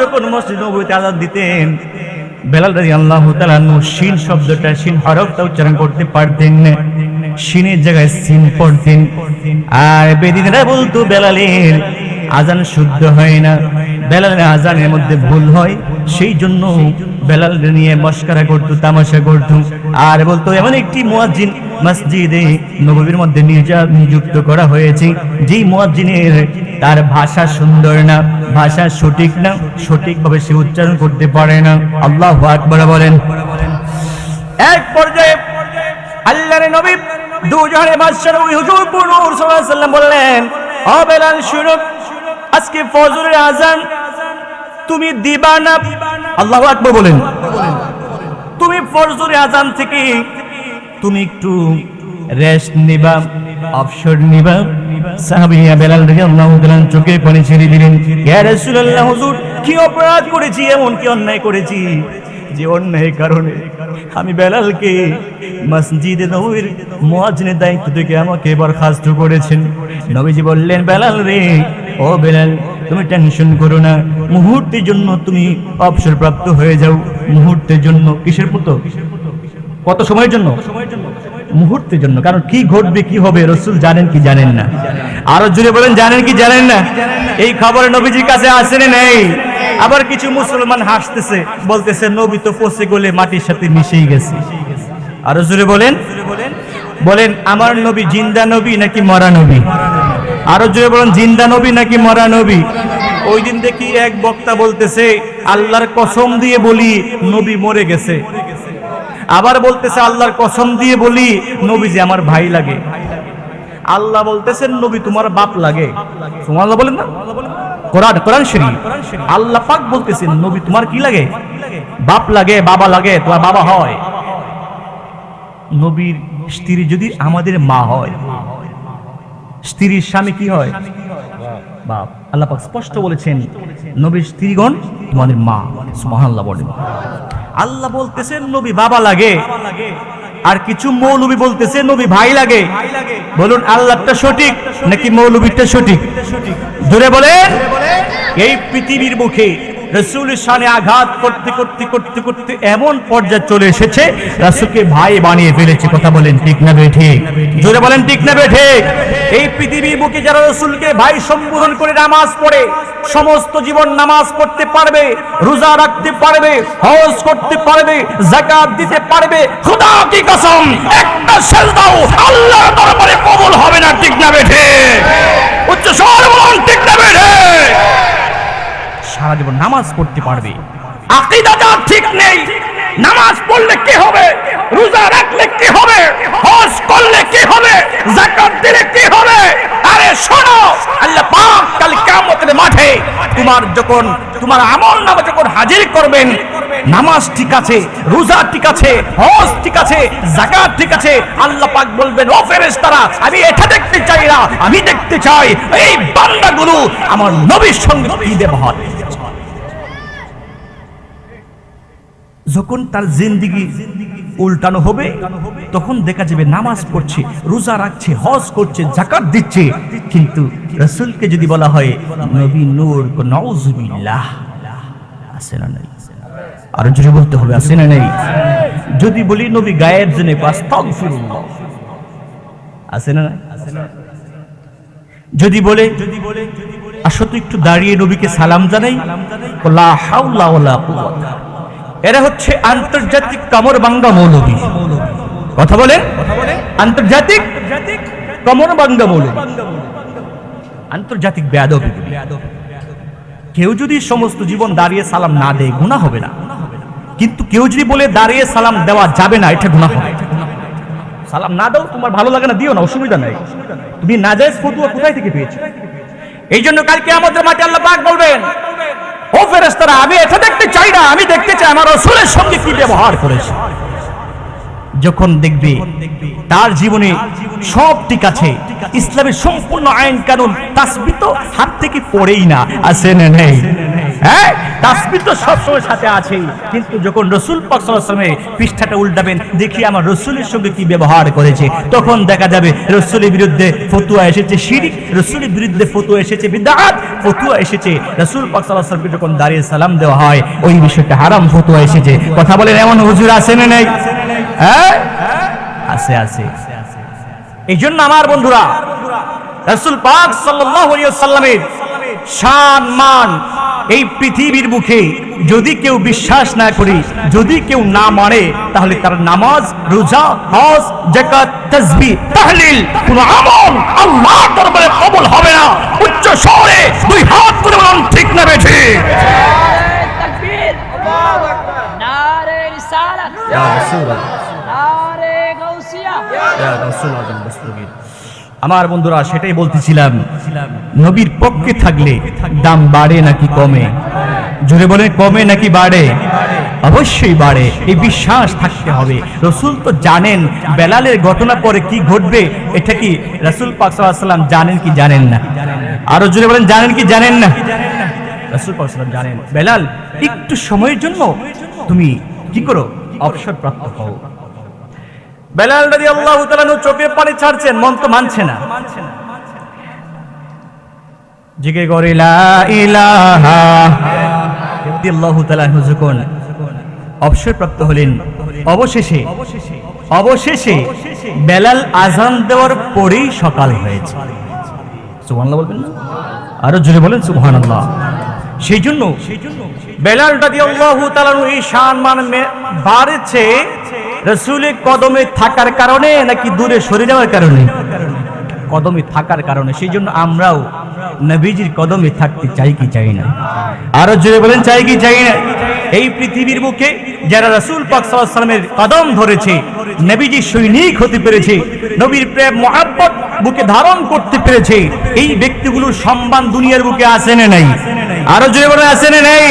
যখন মসজিদ দিতেন শব্দটা উচ্চারণ করতে পারতেন না। জায়গায় সিন পড়তেন। আর বেদিনেরা বলতো, বেলালের আজান শুদ্ধ হয় না। বেলালের আজানের মধ্যে ভুল হয়। সেই জন্য বেলাল নিয়ে মস্কারা করতো, তামাশা করতো। আর বলতো, এমন একটি মুয়াজ্জিন মসজিদে নববীর মধ্যে নিযুক্ত করা হয়েছে। যেই মুয়াজ্জিনের তার ভাষা সুন্দর না, ভাষা সঠিক না, সঠিকভাবে সে উচ্চারণ করতে পারে না। আল্লাহ আকবর বলেন। এক পর্যায়ে আল্লাহর নবী দুজনে বাদশাহ নবী হুজুর পুরুষ সাল্লাল্লাহু আলাইহি বললেন, ও বেলাল আজকে ফজরের আজান তুমি দিবা না? আল্লাহু আকবার বলেন। তুমি ফজরের আজান থেকে তুমি একটু রেস্ট নিবা, অবসর নিবা। সাহাবিয়া বেলাল রাদিয়াল্লাহু তাআলা চোখে পানি ছেড়ে দিলেন, ইয়া রাসূলুল্লাহ, হুজুর, কি অপরাধ করেছি, এমন কি অন্যায় করেছি? যে অন্যায় কারণে আমি বেলালকে মসজিদে নবীর মুয়াজ্জিনের দায়িত্ব থেকে আমাকে বরখাস্ত করেছেন। নবীজি বললেন, বেলাল রে, ও বেলাল, তুমি টেনশন করো না। মুহূর্তের জন্য তুমি অবসর প্রাপ্ত হয়ে যাও। মুহূর্তের জন্য কিসের মতো কত সময়ের জন্য? মুহূর্তের জন্য। কারণ কি ঘটবে, কি হবে, রসুল জানেন কি জানেন না। আরও জুড়ে বলেন, জানেন কি জানেন না? এই খবর নবীজির কাছে আসেন নেই। আবার কিছু মুসলমান হাসতেছে, বলতেছে, নবী তো পচে গলে মাটির সাথে মিশেই গেছে। আরও জুড়ে বলেন। বলেন, আমার নবী জিন্দা নবী নাকি মরা নবী? আরও জোরে বলেন, জিন্দা নবী নাকি মরা নবী? ওই দিন দেখি এক বক্তা বলতেছে, আল্লাহর কসম দিয়ে বলি, নবী মরে গেছে। আবার বলতেছে, আল্লাহর কসম দিয়ে বলি নবী যে আমার ভাই লাগে। আল্লাহ বলতেছেন, নবী তোমার বাপ লাগে। সুবহানাল্লাহ বলেন না? কোরআন কোরআন শরীফ। আল্লাহ পাক বলতেছেন, নবী তোমার কি লাগে? বাপ লাগে, বাবা লাগে, তোমার বাবা হয়। নবীর স্ত্রী যদি আমাদের মা হয়, স্ত্রীর স্বামী কি হয়? বাপ। আল্লাহ পাক স্পষ্ট বলেছেন, নবীর স্ত্রীগণ তোমাদের মা। সুবহানাল্লাহ বলেন। আল্লাহ বলতেছেন, নবী বাবা লাগে। আর কিছু মৌলবী বলতেছে, নবী ভাই লাগে। বলুন, আল্লাহটা সঠিক নাকি মৌলবীটা সঠিক? জোরে বলেন, এই পৃথিবীর মুখে রসুলের সামনে আঘাত করতে করতে করতে করতে এমন পর্যায়ে চলে এসেছে, রাসূলকে ভাই বানিয়ে ফেলেছে। কথা বলেন, ঠিক না বে ঠিক? জোরে বলেন, ঠিক না বে ঠিক? এই পৃথিবীর বুকে যারা রসুলকে ভাই সম্বোধন করে নামাজ পড়ে, সমস্ত জীবন নামাজ পড়তে পারবে, রোজা রাখতে পারবে, হজ করতে পারবে জাকাত দিতে পারবে, খোদা কি কসম, একটা সেজদাও আল্লাহর দরবারে কবুল হবে না, ঠিক না বে ঠিক? উচ্চ স্বর বলুন, ঠিক না বে ঠিক? সারা জীবন নামাজ পড়তে পারবে। আকিদা ঠিক নেই। নামাজ পড়লে কি হবে? রোজা রাখলে কি হবে? হজ করলে কি হবে? যাকাত দিলে কি হবে? আরে শোনো, আল্লাহ পাক কাল কিয়ামতের মাঠে তোমার যখন, তোমার আমল নামে যখন হাজির করবেন, নামাজ ঠিক আছে, রোজা ঠিক আছে, হজ ঠিক আছে, যাকাত ঠিক আছে, আল্লাহ পাক বলবেন, ও ফেরেশতারা, আমি এটা দেখতে চাই না, আমি দেখতে চাই, এই বান্দাগুলো আমার নবীর সঙ্গে কি ব্যবহার যখন তার জিন্দিগি উল্টানো হবে, তখন দেখা যাবে নামাজ পড়ছে, রোজা রাখছে, হজ করছে জাকাত দিচ্ছে। কিন্তু রসুলকে যদি বলা হয়, নবী নূর নওজুবিল্লাহ আছে না নাই? আরও জোরে বলতে হবে, আছে না নেই? যদি বলি নবী গায়েব জেনে, আস্তাগফিরুল্লাহ। আছে না যদি বলে যদি বলে, আসো তো একটু দাঁড়িয়ে নবীকে সালাম জানাই লা হাওলা ওয়ালা কুওয়াতা। এরা হচ্ছে আন্তর্জাতিক কামর বাঙ্গা মৌলবী। কথা বলে আন্তর্জাতিক কামর বাঙ্গা মৌলবী। আন্তর্জাতিক বেয়াদবি। কেউ যদি সমস্ত জীবন দাঁড়িয়ে সালাম না দেয়, গুনাহ হবে না। কিন্তু কেউ যদি বলে দাঁড়িয়ে সালাম দেওয়া যাবে না, এটা গুনাহ হবে। সালাম না দাও, তোমার ভালো লাগে না, দিও না, অসুবিধা নাই। তুমি নাজায়েজ ফতুয়া কোথায় থেকে পেয়েছ? এই জন্য কালকে আমাদের মাঠে আল্লাহ পাক বলবেন ও ফেরেস্তারা আমি এটা দেখতে চাই না, আমি দেখতে চাই, আমার রসুলের সঙ্গে কি ব্যবহার করেছে। যখন দেখবে তার জীবনে সব ঠিক আছে, ইসলামের সম্পূর্ণ আইন কানুন তাসবিত, হাত থেকে পড়েই না, আসে নেই। হ্যাঁ তাসবিহ তো সবসময় সাথে আছে কিন্তু যখন রসুল পাক সাল্লাল্লাহু আলাইহি পৃষ্ঠাটা উল্টাবেন, দেখি আমার রসুলের সঙ্গে কি ব্যবহার করেছে। তখন দেখা যাবে রসুলের বিরুদ্ধে ফতুয়া এসেছে শিরিক, রসুলের বিরুদ্ধে ফতুয়া এসেছে বিদআত, ফতুয়া এসেছে। রসুল পাক সাল্লাল্লাহু আলাইহি যখন দাঁড়িয়ে সালাম দেওয়া হয়, ওই বিষয়টা হারাম ফতুয়া এসেছে। কথা বলেন, এমন হুজুর আছে না নেই? হ্যাঁ? আছে আছে। এই জন্য আমার বন্ধুরা, রসুল পাক সাল্লাল্লাহু আলাইহি সান মান এই পৃথিবীর মুখে যদি কেউ বিশ্বাস না করি যদি কেউ না মানে তাহলে তার নামাজ রোজা হজ জাকাত তাসবি তাহলিল কোন আমল আল্লাহর দরবারে কবুল হবে না। উচ্চ স্বরে দুই হাত করে বলুন ঠিক না বেঠি? নারে তাকবীর আল্লাহু আকবার নারে রিসালাত Ya Rasulullah Ya Rasulullah Ya Rasulullah আমার বন্ধুরা, সেটাই বলতেছিলাম, নবীর পক্ষে থাকলে দাম বাড়ে নাকি কমে? জোরে বলে কমে নাকি বাড়ে? অবশ্যই বাড়ে। এই বিশ্বাস থাকতে হবে। রসুল তো জানেন বেলালের ঘটনা পরে কি ঘটবে, এটা কি রসুল পাক সাল্লাল্লাহু আলাইহি সাল্লাম জানেন কি জানেন না? আরও জোরে বলেন, জানেন কি জানেন না? রসুল পাক সাল্লাল্লাহু আলাইহি সাল্লাম জানেন, বেলাল, একটু সময়ের জন্য তুমি কি করো? অবসর প্রাপ্ত হও। বেলাল রাজি আল্লাহ চোখে পানি ছাড়ছেন, মন তো মানছে না। জিগে করে লা ইলাহা আল্লাহ অবসরপ্রাপ্ত হলেন, অবশেষে অবশেষে বেলাল আজান দেওয়ার পরেই সকাল হয়েছে। বলবেন না? আরও জোরে বলেন, সুবহানাল্লাহ। সেই জন্য বেলাল রাদিয়াল্লাহু তাআলা এই সম্মান বাড়ছে রসুলের কদমে থাকার কারণে নাকি দূরে সরে যাওয়ার কারণে? কদমে থাকার কারণে সেই জন্য আমরাও নবীজির কদমে থাকতে চাই কি চাই না। আরও জোরে বলেন, চাই কি চাই না? এই পৃথিবীর বুকে যারা রসুল পাক সাল্লামের কদম ধরেছে, নবীজি সৈনিক হতে পেরেছে, নবীর প্রেম, মহাব্বত বুকে ধারণ করতে পেরেছে, এই ব্যক্তিগুলোর সম্মান দুনিয়ার বুকে আসে না নাই? আরও জোরে বলে আসে না নাই?